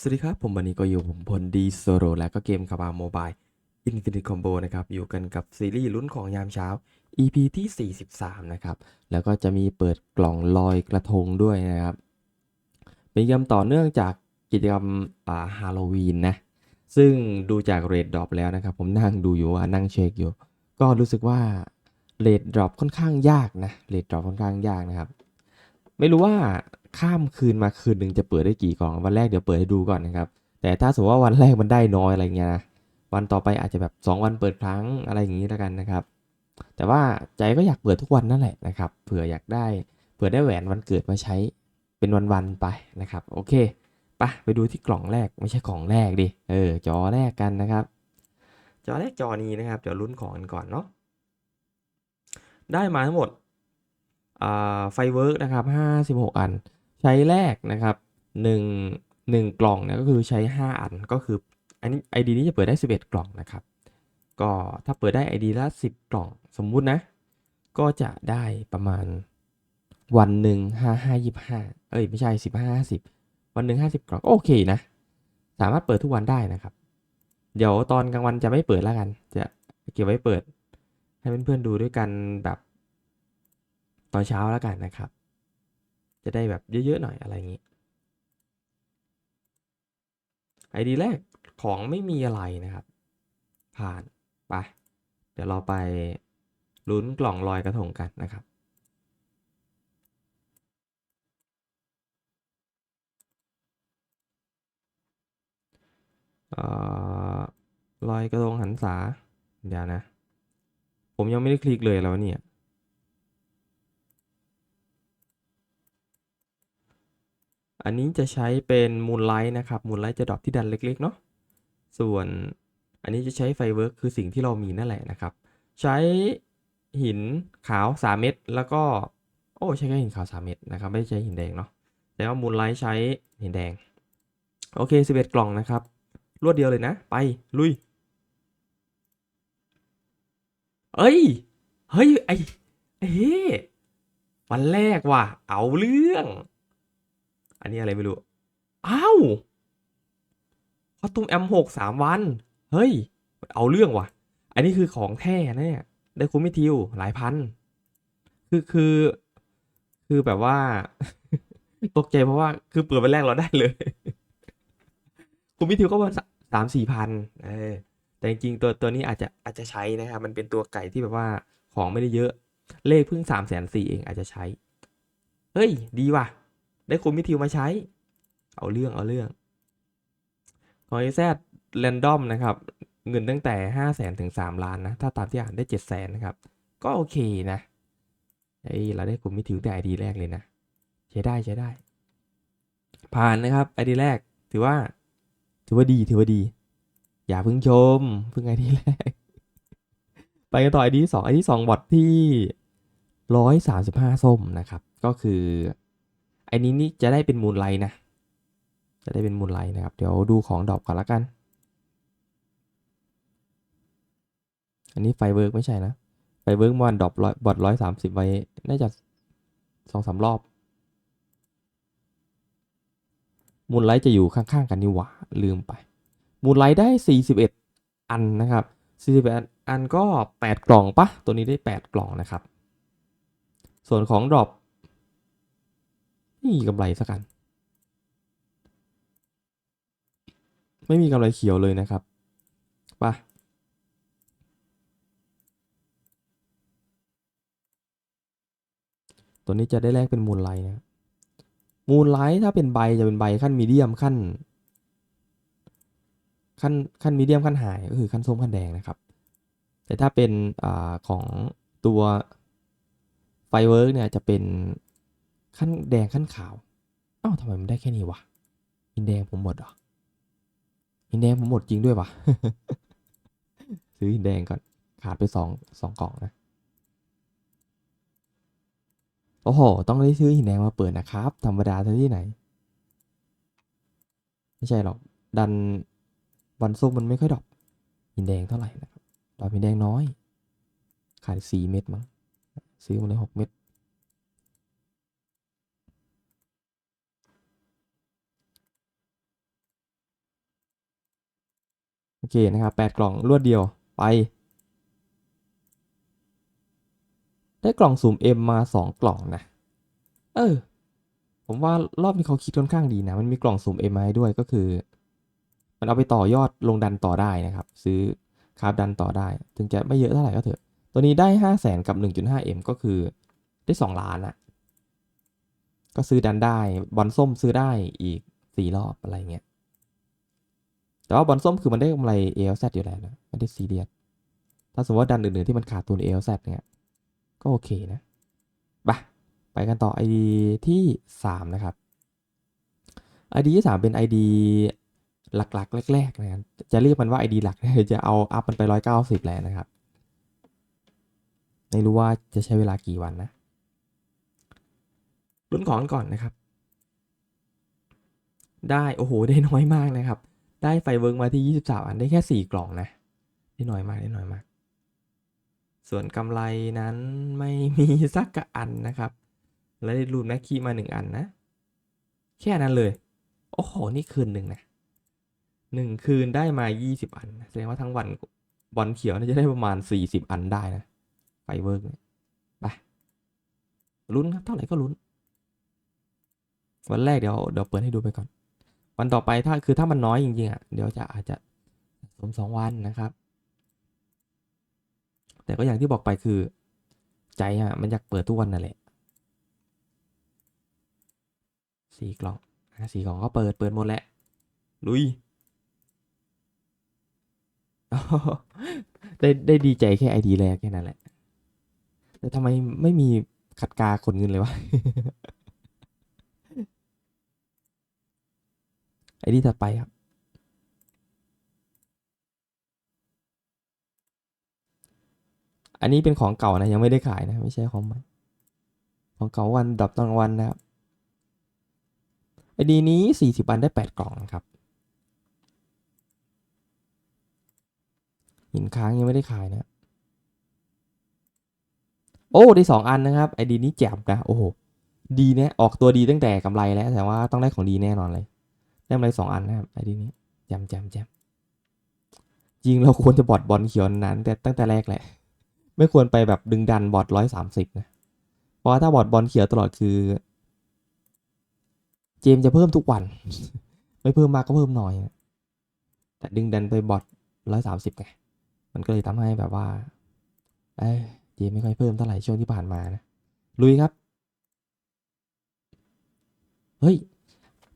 สวัสดีครับ ผมวันนี้ก็อยู่ผมพลดีโซโรและก็เกมคาบาโมบายอินฟินิตคอมโบนะครับ อยู่กันกับซีรีส์ลุ้นของยามเช้า EP ที่ 43 นะครับ แล้วก็จะมีเปิดกล่องลอยกระทงด้วยนะครับ เป็นกรรมต่อเนื่องจากกิจกรรมอ่าฮาโลวีนนะ ซึ่งดูจากเรดดรอปแล้วนะครับ ผมนั่งดูอยู่ว่านั่งเช็คอยู่ ก็รู้สึกว่าเรดดรอปค่อนข้างยากนะเรดดรอปค่อนข้างยากนะครับ ไม่รู้ว่า ข้ามคืนมาคืนหนึ่งจะเปิดได้กี่กล่อง วันแรกเดี๋ยวเปิดให้ดูก่อนนะครับ แต่ถ้าสมมติว่าวันแรกมันได้น้อยอะไรเงี้ยนะวันต่อไปอาจจะแบบ 2 วันเปิดครั้งอะไรอย่างนี้แล้วกันนะครับ แต่ว่าใจก็อยากเปิดทุกวันนั่นแหละนะครับเผื่ออยากได้เผื่อได้แหวนวันเกิดมาใช้เป็นวันๆไปนะครับ โอเคไปะไปดูที่กล่องแรกไม่ใช่กล่องแรกดิเออจอแรกกันนะครับ จอแรกจอนี้นะครับเดี๋ยวลุ้นของกันก่อนเนาะได้มาทั้งหมดไฟเวิร์กนะครับ 56 อัน ช้แรกนะครับ1 1กล่องเนี่ยก็คือใช้ 5 อันก็คืออันนี้ ID นี้จะเปิดได้ 11 กล่องนะครับ ก็ถ้าเปิดได้ ID ละ 10 กล่องสมมุตินะ ก็จะได้ประมาณวันหนึ่ง5 5 25 เอ้ยไม่ใช่ 15 50 วันหนึ่ง50 กล่องโอเคนะ สามารถเปิดทุกวันได้นะครับ เดี๋ยวตอนกลางวันจะไม่เปิดแล้วกัน จะเก็บไว้เปิด ให้เพื่อนๆดูด้วยกันแบบตอนเช้าแล้วกันนะครับ จะได้แบบเยอะๆหน่อยอะไรอย่างนี้ไอดีแรกของไม่มีอะไรนะครับ ผ่านไป เดี๋ยวเราไปลุ้นกล่องลอยกระทงกันนะครับออลอยกระทงหันษาเดี๋ยวนะ ผมยังไม่ได้คลิกเลยแล้วเนี่ย อันนี้จะใช้เป็นมูนไลท์นะครับมูนไลท์จะดรอปที่ดันเล็กๆเนาะส่วนอันนี้จะใช้ไฟเวิร์กคือสิ่งที่เรามีนั่นแหละนะครับ ใช้หินขาว 3 เม็ดแล้วก็โอ้ใช้แค่หินขาว 3 เม็ดนะครับไม่ใช้หินแดงเนาะแต่ว่ามูนไลท์ใช้หินแดง โอเค 11 กล่องนะครับ รวดเดียวเลยนะ ไปลุย เอ้ย เฮ้ย ไอไอ้เฮ้วันแรกว่ะเอาเรื่อง อันนี้อะไรไม่รู้ อ้าวคอตูมแอมหกสามวัน เฮ้ย เอาเรื่องว่ะ อันนี้คือของแท้นะเนี่ย ได้คุ้มไม่ทิวหลายพัน คือคือ คือแบบว่า ตกใจเพราะว่า คือเปิดวันแรกเราได้เลย คุ้มไม่ทิวก็ประมาณสามสี่พันเออแต่จริงๆตัวตัวนี้อาจจะอาจจะใช้นะครับ มันเป็นตัวไก่ที่แบบว่าของไม่ได้เยอะ เลขเพิ่งสามแสนสี่เองอาจจะใช้ เฮ้ย ดีว่ะ ได้คุณมิทิวมาใช้ เอาเรื่องเอาเรื่องของไอแซดแรนดอมนะครับ เงินตั้งแต่ห้าแสนถึงสามล้านนะ ถ้าตามที่อ่านได้เจ็ดแสนนะครับ ก็โอเคนะเอ้ยเราได้คุณมิทิวแต่ไอดีแรกเลยนะ ใช้ได้ใช้ได้ ผ่านนะครับไอดีแรกถือว่า ถือว่าดีถือว่าดี อย่าเพิ่งชมเพิ่งไอดีแรก ไปกันต่อไอดีสองไอดีสองบอทที่ร้อยสามสิบห้าส้มนะครับ ก็คือ ไอนี้นี่จะได้เป็นมูลไลท์นะ จะได้เป็นมูลไลท์นะครับ เดี๋ยวดูของดรอปก่อนละกัน อันนี้ไฟเวิร์กไม่ใช่นะ ไฟเวิร์กมันดรอปร้อยบอทร้อยสามสิบไว้น่าจะสองสามรอบ มูลไลท์จะอยู่ข้างๆกันนี่หว่าลืมไป มูลไลท์ได้ 41 อันนะครับ 41 อันก็ 8 กล่องปะตัวนี้ได้ 8 กล่องนะครับ ส่วนของดรอป ไม่มีกำไรสักกัน ไม่มีกำไรเขียวเลยนะครับปะตัวนี้จะได้แลกเป็นมูลไลท์นะมูลไลท์ถ้าเป็นใบจะเป็นใบขั้นมีเดียมขั้น ขั้นขั้นมีเดียมขั้นหายก็คือขั้นส้มขั้นแดงนะครับ แต่ถ้าเป็นอของตัวไฟเวิร์กเนี่ยจะเป็น ขั้นแดงขั้นขาวอ้าวทำไมมันได้แค่นี้วะหินแดงผมหมดเหรอหินแดงผมหมดจริงด้วยวะซื้อหินแดงก่อนขาดไปสองสองกล่องนะโอ้โห ต้องได้ซื้อหินแดงมาเปิดนะครับ ธรรมดาที่ไหน ไม่ใช่หรอก ดันวันส้มมันไม่ค่อยดอปหินแดงเท่าไหร่นะครับ ดอปหินแดงน้อย ขายสี่เม็ดมั้ง ซื้อมาเลยหกเม็ด อเคนะครับแปดกล่องรวดเดียวไป ได้กล่องสุ่ม M มาสองกล่องนะ เออ ผมว่ารอบนี้เขาคิดค่อนข้างดีนะ มันมีกล่องสุ่ม M มาให้ด้วยก็คือ มันเอาไปต่อยอดลงดันต่อได้นะครับ ซื้อคาราฟดันต่อได้ ถึงจะไม่เยอะเท่าไหร่ก็เถอะ ตัวนี้ได้ห้าแสนกับ 1.5M ก็คือได้สองล้านอะก็ซื้อดันได้บอลส้มซื้อได้อีกสี่รอบอะไรเงี้ย แต่ว่าบอลส้มคือมันได้กำไร ALZ อยู่แล้วนะไม่ได้ซีเรียสถ้าสมมติว่าดันอื่นๆที่มันขาดทุน ALZ เนี่ยก็โอเคนะไปไปกันต่อ ID ที่ 3 นะครับ ID ที่ 3 เป็น ID หลักๆ แรกๆนะครับจะเรียกมันว่า ID หลักจะเอาอัพมันไป 190 แล้วนะครับ ไม่รู้ว่าจะใช้เวลากี่วันนะรุ่นของก่อนนะครับ ได้ โอ้โห ได้น้อยมากนะครับ ได้ไฟเวิร์กมาที่ 23 อันได้แค่ 4 กล่องนะได้น้อยมากได้น้อยมาก ส่วนกำไรนั้นไม่มีสักกะอันนะครับ และได้รูนแม็กคีมาหนึ่งอันนะ แค่นั้นเลย โอ้โห นี่คืนหนึ่งนะหนึ่งคืนได้มา 20 อัน แสดงว่าทั้งวันบอลเขียวน่าจะได้ประมาณ 40 อันได้นะไฟเวิร์กเนี่ยไปลุ้นครับ เท่าไหร่ก็ลุ้น วันแรกเดี๋ยวเดี๋ยวเปิดให้ดูไปก่อน วันต่อไปถ้าคือถ้ามันน้อยจริงๆอะเดี๋ยวจะอาจจะสมสองวันนะครับ แต่ก็อย่างที่บอกไปคือ ใจอะมันอยากเปิดทุกวันนั่นแหละสี่กล่องอะสี่กล่องก็เปิดเปิดหมดแหละลุยได้ได้ดีใจแค่ไอดีแรกแค่นั้นแหละแต่ทำไมไม่มีขัดกาขนเงินเลยวะ ไอดีถัดไปครับ อันนี้เป็นของเก่านะ ยังไม่ได้ขายนะ ไม่ใช่ของใหม่ ของเก่าวันดับตอนกลางวันนะครับไอดีนี้สี่สิบวันได้แปดกล่องนะครับหินค้างยังไม่ได้ขายนะโอ้ได้สองอันนะครับไอดีนี้แจ่มนะโอ้โหดีเนี่ยออกตัวดีตั้งแต่กำไรแล้วแต่ว่าต้องได้ของดีแน่นอนเลย ได้กำไรสองอันนะครับไอดีนี้แจ่มแจ่มแจ่มจริงเราควรจะบอดบอลเขียวนานแต่ตั้งแต่แรกแหละ ไม่ควรไปแบบดึงดันบอดร้อยสามสิบนะ เพราะว่าถ้าบอดบอลเขียวตลอดคือ เจมจะเพิ่มทุกวัน ไม่เพิ่มมากก็เพิ่มน้อย แต่ดึงดันไปบอดร้อยสามสิบไง มันก็เลยทำให้แบบว่าเอ้ยเจมไม่ค่อยเพิ่มเท่าไหร่ช่วงที่ผ่านมานะ ลุยครับ เฮ้ย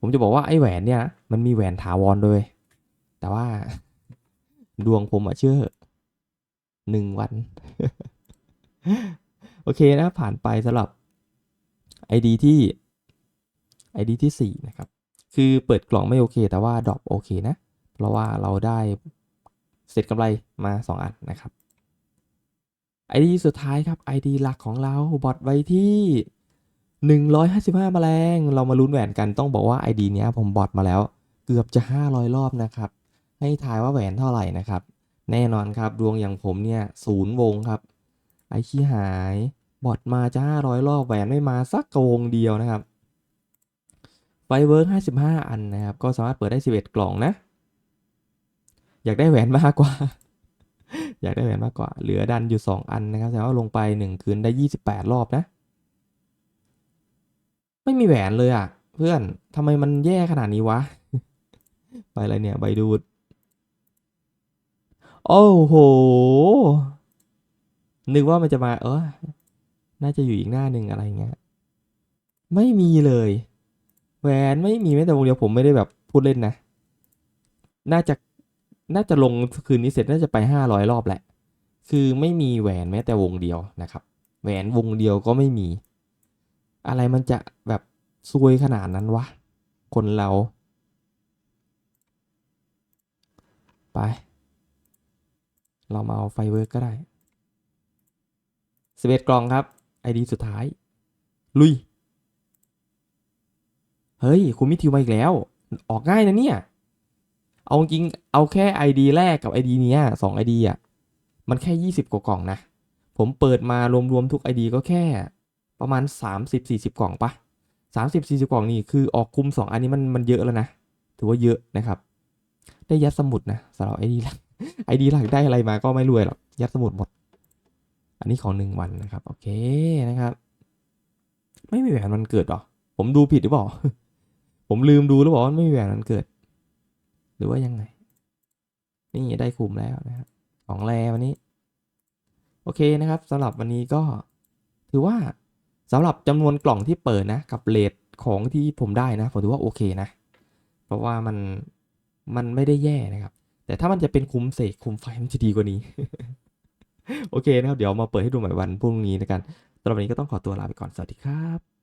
ผมจะบอกว่าไอ้แหวนเนี่ยนะมันมีแหวนถาวรด้วย แต่ว่า ดวงผมอะเชื่อหนึ่งวัน โอเคนะ ผ่านไปสำหรับ ID ที่ ID ที่ 4 นะครับ คือเปิดกล่องไม่โอเค แต่ว่าดรอปโอเคนะ เพราะว่าเราได้เสร็จกำไรมา 2 อันนะครับ ID สุดท้ายครับ ID หลักของเราบอทไว้ที่ 155 แมลง เรามาลุ้นแหวนกันต้องบอกว่า ID เนี้ยผมบอทมาแล้ว เกือบจะ 500 รอบนะครับ ให้ทายว่าแหวนเท่าไหร่นะครับ แน่นอนครับดวงอย่างผมเนี่ยศูนย์วงครับ ไอขี้หายบอทมาจะ 500 รอบแหวนไม่มาสักกวงเดียวนะครับไฟเวิร์ก55 อันนะครับ ก็สามารถเปิดได้ 11 กล่องนะ อยากได้แหวนมากกว่า อยากได้แหวนมากกว่า เหลือดันอยู่ 2 อันนะครับแต่ว่าลงไป 1 คืนได้ 28 รอบนะ ไม่มีแหวนเลยอะ เพื่อนทำไมมันแย่ขนาดนี้วะ ไปอะไรเนี่ยใบดูด โอ้โห นึกว่ามันจะมาเออ น่าจะอยู่อีกหน้าหนึ่งอะไรเงี้ย ไม่มีเลย แหวนไม่มีแม้แต่วงเดียวผมไม่ได้แบบพูดเล่นนะ น่าจะ น่าจะลงคืนนี้เสร็จน่าจะไปห้าร้อยรอบแหละ คือไม่มีแหวนแม้แต่วงเดียวนะครับ แหวนวงเดียวก็ไม่มี อะไรมันจะแบบซวยขนาดนั้นวะ คนเรา ไป เรามาเอาไฟเวิร์กก็ได้สเวตกล่องครับ ไอดีสุดท้าย ลุย เฮ้ย คุณมิทิวมาอีกแล้ว ออกง่ายนะเนี่ย เอาจริง เอาแค่ ID แรกกับ ID เนี้ยสอง ID อะ มันแค่ 20 กว่ากล่องนะ ผมเปิดมารวมๆทุก ID ก็แค่ ประมาณ 30-40 กล่องปะ30-40 กล่องนี่คือออกคุม 2 อันนี้มันมันเยอะแล้วนะ ถือว่าเยอะนะครับ ได้ยัดสมุดนะสำหรับไอดีหลักไอดีหลักได้อะไรมาก็ไม่รวยหรอกยัดสมุดหมด อันนี้ของหนึ่งวันนะครับ โอเคนะครับ ไม่มีแหวนวันเกิดหรอ ผมดูผิดหรือเปล่า ผมลืมดูหรือเปล่าว่าไม่มีแหวนวันเกิด หรือว่ายังไง นี่ได้คุมแล้วนะครับของแรวันนี้ โอเคนะครับสำหรับวันนี้ก็ถือว่า สำหรับจำนวนกล่องที่เปิดนะกับเลทของที่ผมได้นะผมถือว่าโอเคนะ เพราะว่ามันมันไม่ได้แย่นะครับ แต่ถ้ามันจะเป็นคุมเสกคุมไฟมันจะดีกว่านี้ โอเคนะครับ เดี๋ยวมาเปิดให้ดูใหม่วันพรุ่งนี้นะกันสำหรับวันนี้ก็ต้องขอตัวลาไปก่อน สวัสดีครับ